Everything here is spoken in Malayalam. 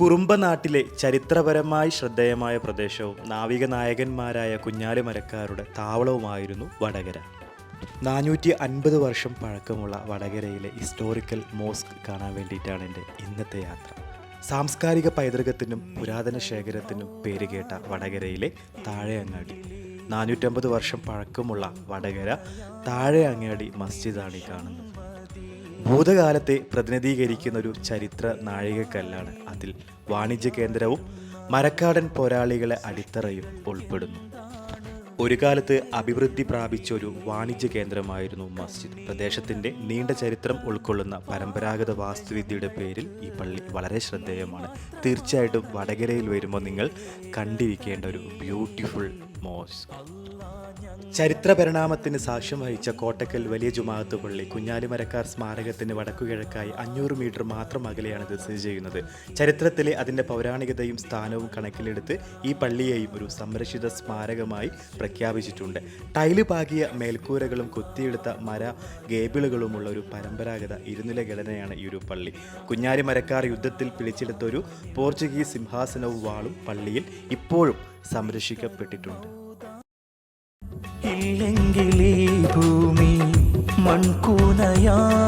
കുറുമ്പനാട്ടിലെ ചരിത്രപരമായി ശ്രദ്ധേയമായ പ്രദേശവും നാവിക നായകന്മാരായ കുഞ്ഞാലിമരക്കാരുടെ താവളവുമായിരുന്നു വടകര. നാനൂറ്റി അൻപത് വർഷം പഴക്കമുള്ള വടകരയിലെ ഹിസ്റ്റോറിക്കൽ മോസ്ക് കാണാൻ വേണ്ടിയിട്ടാണ് എന്റെ ഇന്നത്തെ യാത്ര. സാംസ്കാരിക പൈതൃകത്തിനും പുരാതന ശേഖരത്തിനും പേരുകേട്ട വടകരയിലെ താഴെയങ്ങാടി നാനൂറ്റമ്പത് വർഷം പഴക്കമുള്ള വടകര താഴെയങ്ങാടി മസ്ജിദാണ് ഈ കാണുന്നത്. ഭൂതകാലത്തെ പ്രതിനിധീകരിക്കുന്ന ഒരു ചരിത്ര നാഴികക്കല്ലാണ്. അതിൽ വാണിജ്യ കേന്ദ്രവും മരക്കാടൻ പോരാളികളെ അടിത്തറയും ഉൾപ്പെടുന്നു. ഒരു കാലത്ത് അഭിവൃദ്ധി പ്രാപിച്ച ഒരു വാണിജ്യ കേന്ദ്രമായിരുന്നു മസ്ജിദ്. പ്രദേശത്തിന്റെ നീണ്ട ചരിത്രം ഉൾക്കൊള്ളുന്ന പരമ്പരാഗത വാസ്തുവിദ്യയുടെ പേരിൽ ഈ പള്ളി വളരെ ശ്രദ്ധേയമാണ്. തീർച്ചയായിട്ടും വടകരയിൽ വരുമ്പോൾ നിങ്ങൾ കണ്ടിരിക്കേണ്ട ഒരു ബ്യൂട്ടിഫുൾ ചരിത്ര പരിണാമത്തിന് സാക്ഷ്യം വഹിച്ച കോട്ടക്കൽ വലിയ ജുമാഅത്ത് പള്ളി കുഞ്ഞാലിമരക്കാർ സ്മാരകത്തിന് വടക്കുകിഴക്കായി അഞ്ഞൂറ് മീറ്റർ മാത്രം അകലെയാണ് ഇത് സ്ഥിതി ചെയ്യുന്നത്. ചരിത്രത്തിലെ അതിന്റെ പൗരാണികതയും സ്ഥാനവും കണക്കിലെടുത്ത് ഈ പള്ളിയെയും ഒരു സംരക്ഷിത സ്മാരകമായി പ്രഖ്യാപിച്ചിട്ടുണ്ട്. ടൈൽ പാകിയ മേൽക്കൂരകളും കൊത്തിയെടുത്ത മര ഗേബിളുകളുമുള്ള ഒരു പരമ്പരാഗത ഇരുനില ഘടനയാണ് ഈ ഒരു പള്ളി. കുഞ്ഞാലിമരക്കാർ യുദ്ധത്തിൽ പിടിച്ചെടുത്ത ഒരു പോർച്ചുഗീസ് സിംഹാസനവും വാളും പള്ളിയിൽ ഇപ്പോഴും സംരക്ഷിക്കപ്പെട്ടിട്ടുണ്ട്. ഈ ഭൂമി മൺകൂനയാ